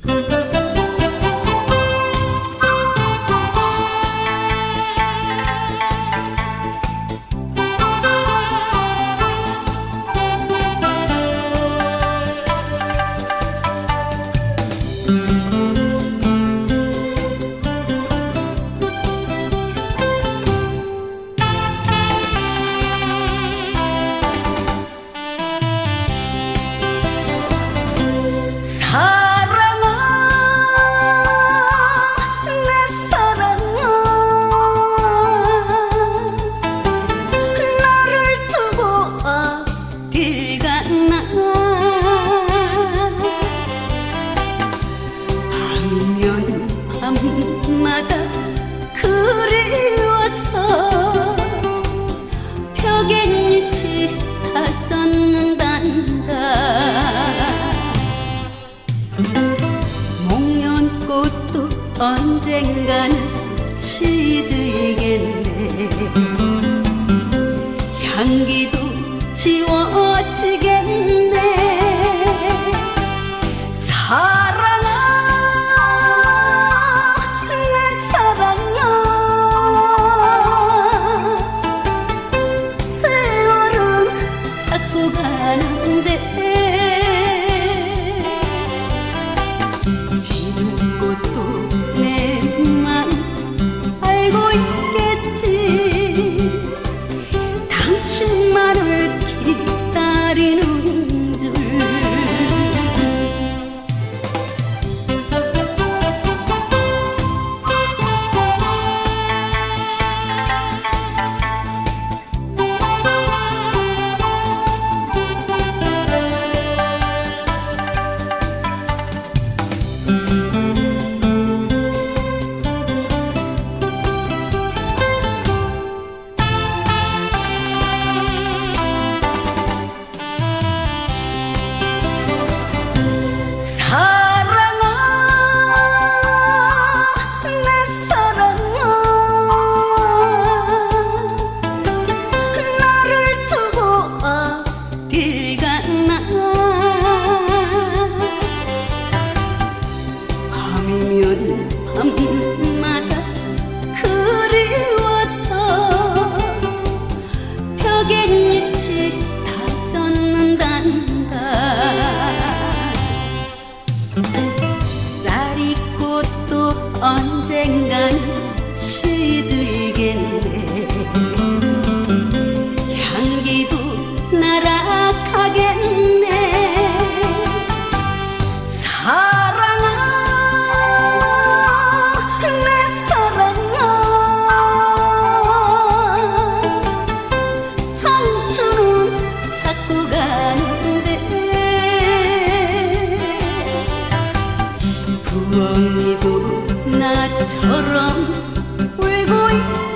사랑아 언젠가는 시들겠네. 향기도 지워지겠네. 사랑아 내 사랑아. 세월은 자꾸 가는데 사랑 언젠간 시들겠네. 향기도 날아가겠네 주엄이도 나처럼 울고 있